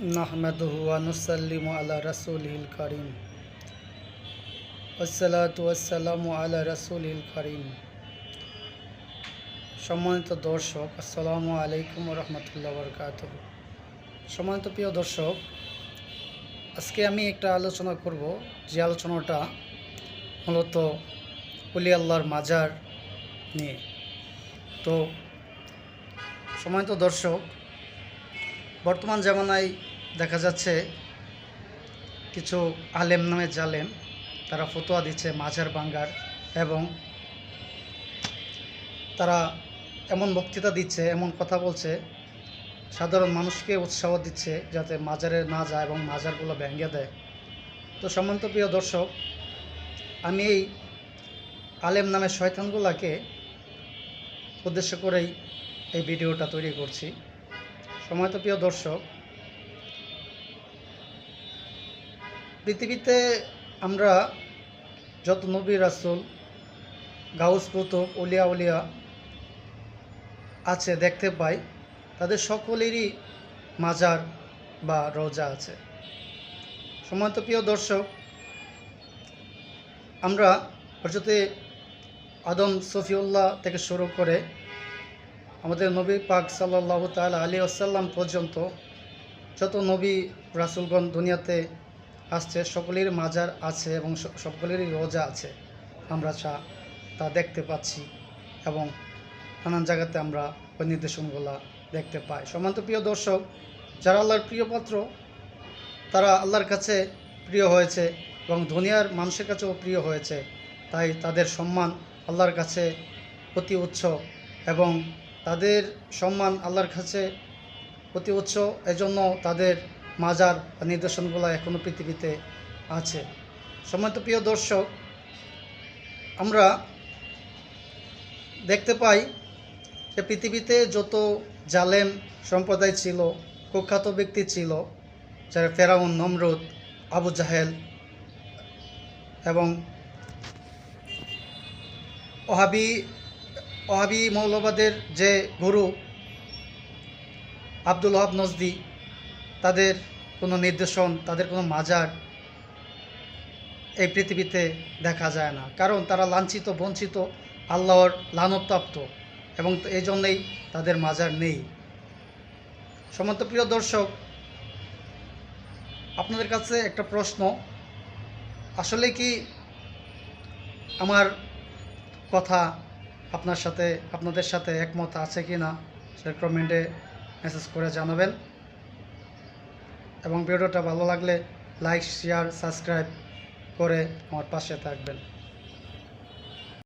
নাহমাদুয়ানুসাল্লিম আলা রাসুলিল করিম আল্লাহ আলা ইল করিম সম্মানিত দর্শক, আসসালামু আলাইকুম রহমতুল্লা বরকাত সম্মানিত প্রিয় দর্শক, আজকে আমি একটা আলোচনা করব। যে আলোচনাটা মূলত অলি আল্লাহর মাজার নিয়ে। তো, সম্মানিত দর্শক, বর্তমান জামানায় দেখা যাচ্ছে কিছু আলেম নামে জালেম, তারা ফতোয়া দিচ্ছে মাঝার বাঙ্গার এবং তারা এমন বক্তৃতা দিচ্ছে, এমন কথা বলছে, সাধারণ মানুষকে উৎসাহ দিচ্ছে যাতে মাজারে না যায় এবং মাজারগুলো ভেঙে দেয়। তো সম্মানিত প্রিয় দর্শক, আমি এই আলেম নামে শয়তানগুলাকে উদ্দেশ্য করেই এই ভিডিওটা তৈরি করছি। সময়ত প্রিয় দর্শক পৃথিবীতে আমরা যত নবী রাসুল, গাউস কুতুব, উলিয়া উলিয়া আছে দেখতে পাই, তাদের সকলেরই মাজার বা রোজা আছে। সময়ত প্রিয় দর্শক, আমরা হজরতে আদম সফিউল্লাহ থেকে শুরু করে আমাদের নবী পাক সাল্লাহ তাল আলী আসাল্লাম পর্যন্ত যত নবী রাসুলগণ দুনিয়াতে আসছে, সকলের মাজার আছে এবং সকলেরই রোজা আছে। আমরা চা তা দেখতে পাচ্ছি এবং নানান জায়গাতে আমরা ওই নির্দেশনগুলো দেখতে পাই। সমান্ত প্রিয় দর্শক, যারা আল্লাহর প্রিয় পাত্র, তারা আল্লাহর কাছে প্রিয় হয়েছে এবং দুনিয়ার মানুষের কাছেও প্রিয় হয়েছে। তাই তাদের সম্মান আল্লাহর কাছে অতি উচ্চ এবং তাদের সম্মান আল্লাহর কাছে অতি উচ্চ। এজন্য তাদের মাজার নিদর্শনগুলো এখনও পৃথিবীতে আছে। সম্মানিত প্রিয় দর্শক, আমরা দেখতে পাই যে পৃথিবীতে যত জালেম সম্প্রদায় ছিল, কুখ্যাত ব্যক্তি ছিল, যারা ফেরাউন, নমরুদ, আবু জাহেল এবং ওহাবি ওহাবি মৌলবাদের যে গুরু আব্দুল ওহাব নজদি, তাদের কোনো নির্দেশন, তাদের কোনো মাজার এই পৃথিবীতে দেখা যায় না। কারণ তারা লাঞ্ছিত, বঞ্চিত, আল্লাহর লানপ্রাপ্ত এবং এই জন্যেই তাদের মাজার নেই। সমন্ত প্রিয় দর্শক, আপনাদের কাছে একটা প্রশ্ন। আসলে কি আমার কথা আপনার সাথে, আপনাদের সাথে একমত আছে কি না সেটা কমেন্টে মেসেজ করে জানাবেন। এবং ভিডিওটা ভালো লাগলে লাইক শেয়ার সাবস্ক্রাইব করে আমার পাশে থাকবেন।